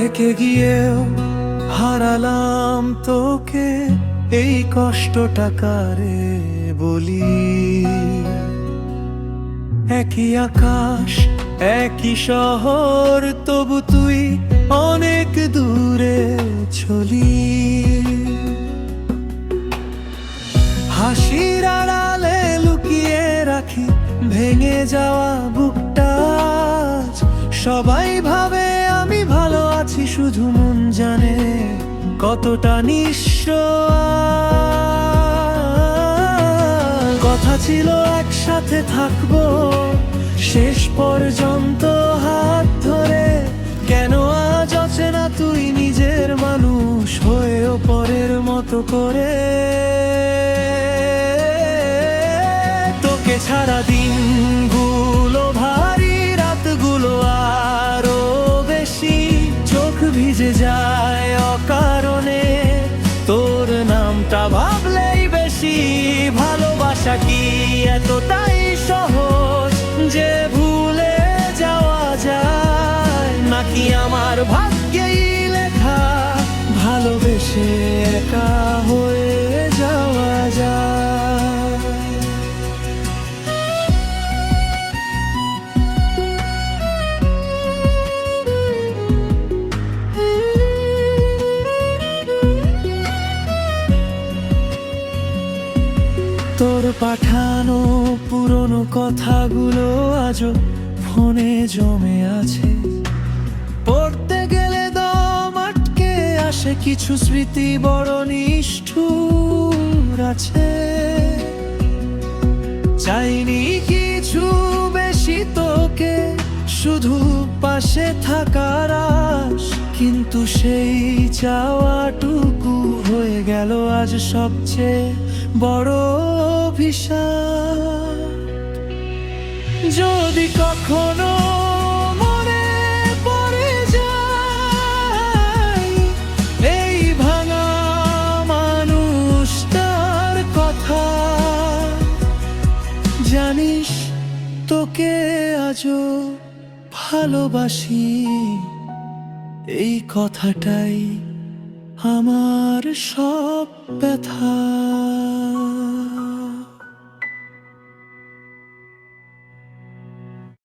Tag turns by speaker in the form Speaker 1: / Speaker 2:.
Speaker 1: থেকে গিয়েও হারালাম তোকে, এই কষ্টটা কারে বলি একই আকাশ, একই শহর, তবু তুই অনেক দূরে চলি হাসির আড়ালে লুকিয়ে রাখি, ভেঙে যাওয়া বুকটা। সবাই ভাবে শুধু মন জানে কতটা নিঃস্ব কথা ছিল একসাথে থাকব, শেষ পর্যন্ত হাত ধরে। কেন আজ অচেনা তুই নিজের মানুষ হয়েও পরের মতো করে? তোকে ছাড়া ভালোবাসা কি এতটাই সহজ যে ভুলে যাওয়া যায়? নাকি আমার ভাগ্যেই তোর পাঠানো পুরনো কথাগুলো আজও ফোনে জমে আছে। পড়তে গেলে দম আটকে আসে, কিছু স্মৃতি বড় নিষ্ঠুর আছে। চাইনি কিছু বেশি তোকে, শুধু পাশে থাকার কিন্তু সেই চাওয়াটুকু হয়ে গেল আজ সবচেয়ে বড় অভিশাপ। যদি কখনো এই ভাঙা কথা। জানিস তোকে আজও ভালোবাসি। এই কথাটাই আমার সব ব্যথা।